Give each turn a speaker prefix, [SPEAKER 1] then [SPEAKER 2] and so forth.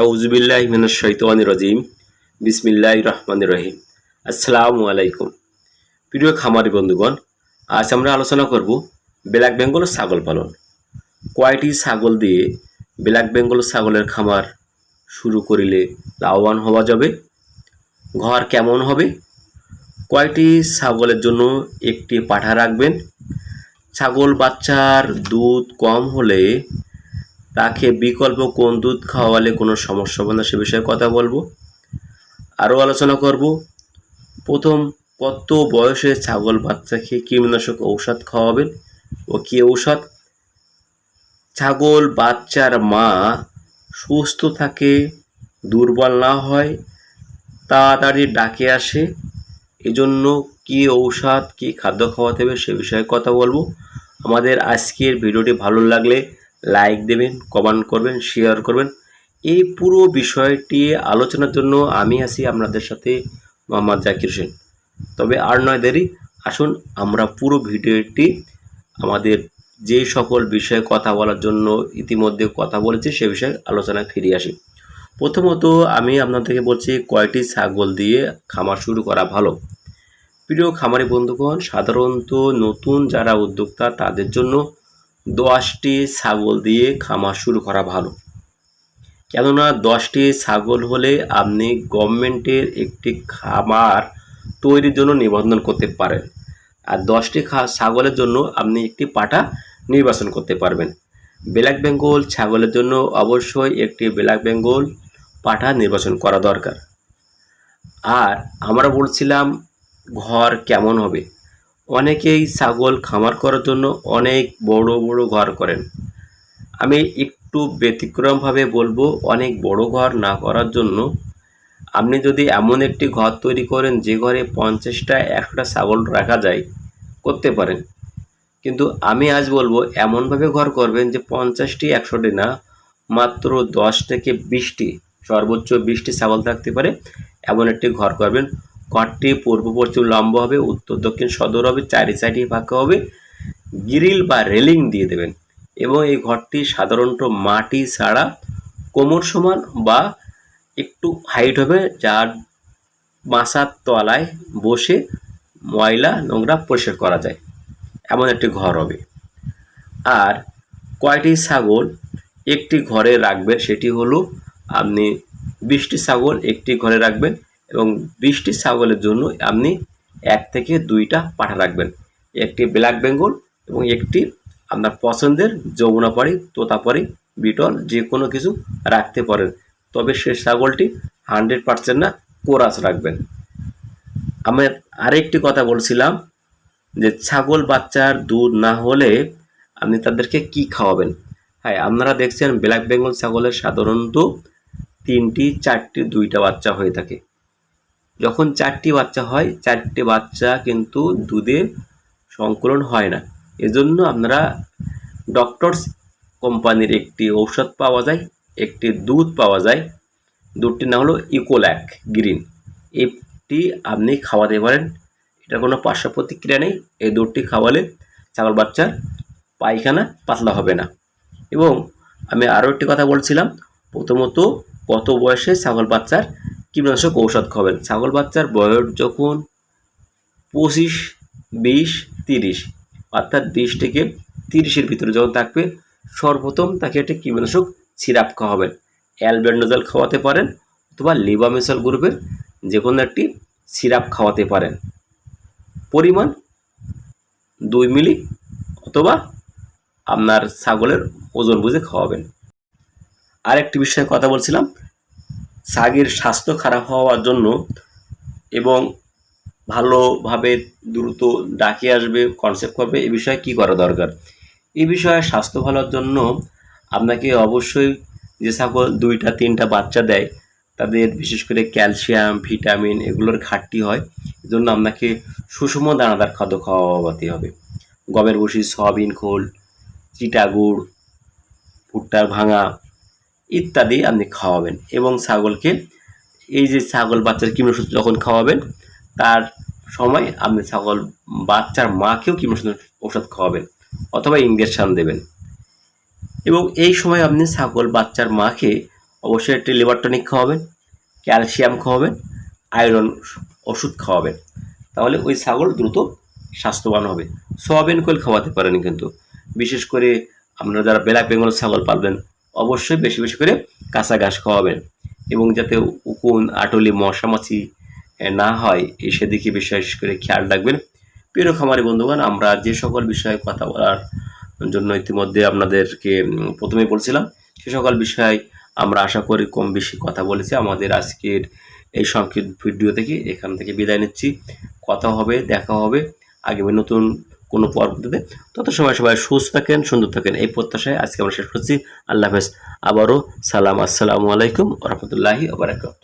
[SPEAKER 1] আউজুবিল্লাহ মিনাশ শৈতানি রাজিম। বিসমিল্লাহ রহমান রহিম। আসসালামু আলাইকুম। প্রিয় খামারি বন্ধুগণ, আজ আমরা আলোচনা করব ব্ল্যাক বেঙ্গল ছাগল পালন। কয়টি ছাগল দিয়ে ব্ল্যাক বেঙ্গল ছাগলের খামার শুরু করিলে লাভবান হওয়া যাবে? ঘর কেমন হবে? কয়টি ছাগলের জন্য একটি পাঠা রাখবেন? ছাগল, বাচ্চার দুধ কম হলে তাকে বিকল্প কোন দুধ খাওয়ালে কোনো সমস্যা হবে না সে বিষয়ে কথা বলব। আরও আলোচনা করব। প্রথম, কত বয়সে ছাগল বাচ্চাকে কীটনাশক ঔষধ খাওয়াবেন ও কী ঔষধ? ছাগল বাচ্চার মা সুস্থ থাকে, দুর্বল না হয়, তাড়াতাড়ি ডাকে আসে, এজন্য কী ঔষধ, কী খাদ্য খাওয়াতে হবে সে বিষয়ে কথা বলব। আমাদের আজকের ভিডিওটি ভালো লাগলে লাইক দেবেন কমেন্ট করবেন শেয়ার করবেন। এই পুরো বিষয়টি আলোচনার জন্য আমি আছি আপনাদের সাথে মোহাম্মদ জাকির হোসেন। তবে আর নয় দেরি, আসুন আমরা পুরো ভিডিওটি আমাদের যে সকল বিষয়ে কথা বলার জন্য ইতিমধ্যে কথা বলেছি, সে বিষয়ে আলোচনায় ফিরে আসি। প্রথমত আমি আপনাদেরকে বলছি, কয়টি ছাগল দিয়ে খামার শুরু করা ভালো? প্রিয় খামারি বন্ধুগণ, সাধারণত নতুন যারা উদ্যোক্তা, তাদের জন্য দশটি ছাগল দিয়ে খামার শুরু করা ভালো। কেননা দশটি ছাগল হলে আপনি গভর্নমেন্টের একটি খামার তৈরির জন্য নিবন্ধন করতে পারেন। আর দশটি ছাগলের জন্য আপনি একটি পাটা নির্বাচন করতে পারবেন। ব্ল্যাক বেঙ্গল ছাগলের জন্য অবশ্যই একটি ব্ল্যাক বেঙ্গল পাঠা নির্বাচন করা দরকার। আর আমরা বলছিলাম ঘর কেমন হবে? অনেকেই ছাগল খামার করার জন্য অনেক বড় বড় ঘর করেন। আমি একটু ব্যতিক্রমভাবে বলব, অনেক বড় ঘর না করার জন্য। আপনি যদি এমন একটি ঘর তৈরি করেন, যে ঘরে পঞ্চাশটা, একশোটা ছাগল রাখা যায়, করতে পারেন। কিন্তু আমি আজ বলব, এমনভাবে ঘর করবেন যে পঞ্চাশটি, একশোটি না, মাত্র দশ থেকে বিশটি, সর্বোচ্চ বিশটি ছাগল থাকতে পারে। এমন একটি ঘর করবেন। ঘরটি পূর্ব পশ্চিম লম্বা হবে, উত্তর দক্ষিণ সদর হবে, চারি সাইডে ফাঁকা হবে। গ্রিল বা রেলিং দিয়ে দেবেন এবং এই ঘরটি সাধারণত মাটি ছাড়া কোমর সমান বা একটু হাইট হবে, যার বাসার তলায় বসে ময়লা নোংরা পরিষ্কার করা যায়। এমন একটি ঘর হবে। আর কয়টি ছাগল একটি ঘরে রাখবেন, সেটি হলো আপনি বিশটি ছাগল একটি ঘরে রাখবেন এবং বিশটি ছাগলের জন্য আপনি এক থেকে দুইটা পাঠা রাখবেন। একটি ব্ল্যাক বেঙ্গল এবং একটি আপনার পছন্দের যমুনাপাড়ি তোতাপাড়ি বিটল যে কোনো কিছু রাখতে পারেন। তবে সে ছাগলটি হান্ড্রেড পার্সেন্ট না কোরাস রাখবেন। আমি আরেকটি কথা বলছিলাম যে ছাগল বাচ্চার দুধ না হলে আপনি তাদেরকে কি খাওয়াবেন? হ্যাঁ আপনারা দেখছেন ব্ল্যাক বেঙ্গল ছাগলের সাধারণত তিনটি, চারটি, দুইটা বাচ্চা হয়ে থাকে। যখন চারটি বাচ্চা হয়, চারটি বাচ্চা কিন্তু দুধে সংকলন হয় না। এজন্য আপনারা ডক্টরস কোম্পানির একটি ঔষধ পাওয়া যায়, একটি দুধ পাওয়া যায়। দুধটির নাম হলো ইকোল্যাক গ্রিন এটি আপনি খাওয়াতে পারেন। এটা কোনো পার্শ্ব প্রতিক্রিয়া নেই। এই দুধটি খাওয়ালে ছাগল বাচ্চার পায়খানা পাতলা হবে না। এবং আমি আরও একটি কথা বলছিলাম, প্রথমত কত বয়সে ছাগল বাচ্চার কীটনাশক ঔষধ খাবেন। ছাগল বাচ্চার বয়স যখন পঁচিশ, বিশ, তিরিশ, অর্থাৎ বিশ থেকে তিরিশের ভিতরে যখন থাকবে, সর্বপ্রথম তাকে একটা কীটনাশক সিরাপ খাওয়াবেন। অ্যালবেন্ডোজল খাওয়াতে পারেন অথবা লিবামেসল গ্রুপের যে কোনো একটি সিরাপ খাওয়াতে পারেন। পরিমাণ দুই মিলি অথবা আপনার ছাগলের ওজন বুঝে খাওয়াবেন। আরেকটি বিষয়ে কথা বলছিলাম ছাগের স্বাস্থ্য খারাপ হওয়ার জন্য এবং ভালোভাবে দ্রুত ডাকে আসবে কনসেপ্ট করবে, এ বিষয়ে কী করা দরকার? এ বিষয়ে স্বাস্থ্য ভালোর জন্য আপনাকে অবশ্যই যে ছাগল দুইটা, তিনটা বাচ্চা দেয়, তাদের বিশেষ করে ক্যালসিয়াম, ভিটামিন এগুলোর ঘাটতি হয়, এজন্য আপনাকে সুষম দানাদার খাদ্য খাওয়াতে হবে। গমের বসি সয়াবিন খোল, চিটাগুড়, ভুট্টার ভাঙা ইত্যাদি আপনি খাওয়াবেন এবং ছাগলকে, এই যে ছাগল বাচ্চার কীটনাশক যখন খাওয়াবেন, তার সময় আপনি ছাগল বাচ্চার মাকেও কীটনাশক ওষুধ খাওয়াবেন অথবা ইঞ্জেকশান দেবেন। এবং এই সময় আপনি ছাগল বাচ্চার মাকে অবশ্যই একটি লিভার টনিক খাওয়াবেন, ক্যালসিয়াম খাওয়াবেন, আয়রন ওষুধ খাওয়াবেন। তাহলে ওই ছাগল দ্রুত স্বাস্থ্যবান হবে। সোয়াবিন কোয়েল খাওয়াতে পারেন কিন্তু। বিশেষ করে আপনারা যারা ব্ল্যাক বেঙ্গল ছাগল পালবেন অবশ্যই বেশি বেশি করে কাঁচা ঘাস খাওয়াবেন। এবং যাতে উকুন আটলি মশামাছি এ, না হয় এই সেদিকে বিশেষ করে খেয়াল রাখবেন। প্রিয় খামারি বন্ধুগণ আমরা যে সকল বিষয়ে কথা বলার জন্য ইতিমধ্যে আপনাদেরকে উম, প্রথমেই বলছিলাম সে সকল বিষয় আমরা আশা করি কম বেশি কথা বলেছি। আমাদের আজকের এই সংক্ষিপ্ত ভিডিও থেকে এখান থেকে বিদায় নিচ্ছি। কথা হবে দেখা হবে। আগামী নতুন কোনো পর্বতে তত সময় সবাই সুস্থ থাকেন, সুন্দর থাকেন, এই প্রত্যাশায় আজকে আমরা শেষ করছি। আল্লাহ হাফেজ। আবারও সালাম, আসসালামু আলাইকুম রহমতুল্লাহি আবরাকাত